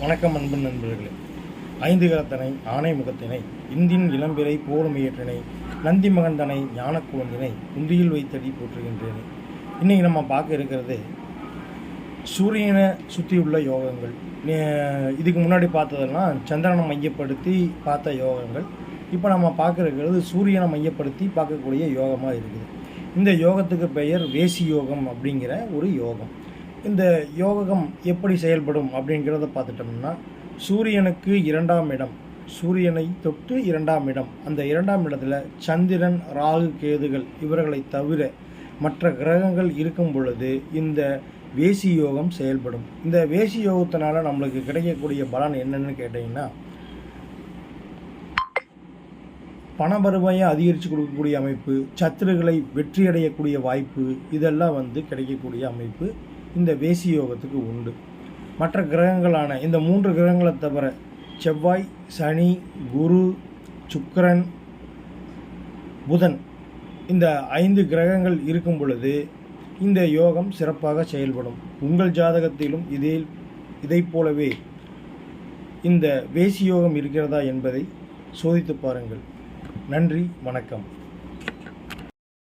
வணக்கம் அன்பு நண்பர்களே. ஐந்து கலத்தனை ஆணை முகத்தினை இந்தின் இளம்பிறை போலுமையற்றினை நந்தி மகந்தனை ஞான குழந்தினை குந்தியில் வைத்தடி போற்றுகின்றேனே. இன்னைக்கு நம்ம பார்க்க இருக்கிறது சூரியனை சுற்றியுள்ள யோகங்கள். இதுக்கு முன்னாடி பார்த்ததெல்லாம் சந்திரனை மையப்படுத்தி பார்த்த யோகங்கள். இப்போ நம்ம பார்க்க இருக்கிறது சூரியனை மையப்படுத்தி பார்க்கக்கூடிய யோகமாக இருக்குது. இந்த யோகத்துக்கு பெயர் வேசி யோகம் அப்படிங்கிற ஒரு யோகம். இந்த யோகம் எப்படி செயல்படும் அப்படிங்கிறத பார்த்துட்டோம்னா சூரியனுக்கு இரண்டாம் இடம் சூரியனை தொட்டு இரண்டாம் இடம். அந்த இரண்டாம் இடத்துல சந்திரன் ராகு கேதுகள் இவர்களை தவிர மற்ற கிரகங்கள் இருக்கும் பொழுது இந்த வேசி யோகம் செயல்படும். இந்த வேசி யோகத்தினால நம்மளுக்கு கிடைக்கக்கூடிய பலன் என்னன்னு கேட்டிங்கன்னா பண அதிகரித்து கொடுக்கக்கூடிய அமைப்பு சத்துருகளை வெற்றியடையக்கூடிய வாய்ப்பு இதெல்லாம் வந்து கிடைக்கக்கூடிய அமைப்பு. இந்த வேசி யோகத்துக்கு உண்டு. மற்ற கிரகங்களான இந்த மூன்று கிரகங்களை தவிர செவ்வாய் சனி குரு சுக்கரன் புதன் இந்த ஐந்து கிரகங்கள் இருக்கும் பொழுது இந்த யோகம் சிறப்பாக செயல்படும். உங்கள் ஜாதகத்திலும் இதில் இதைப் போலவே இந்த வேசி யோகம் இருக்கிறதா என்பதை சோதித்து பாருங்கள். நன்றி வணக்கம்.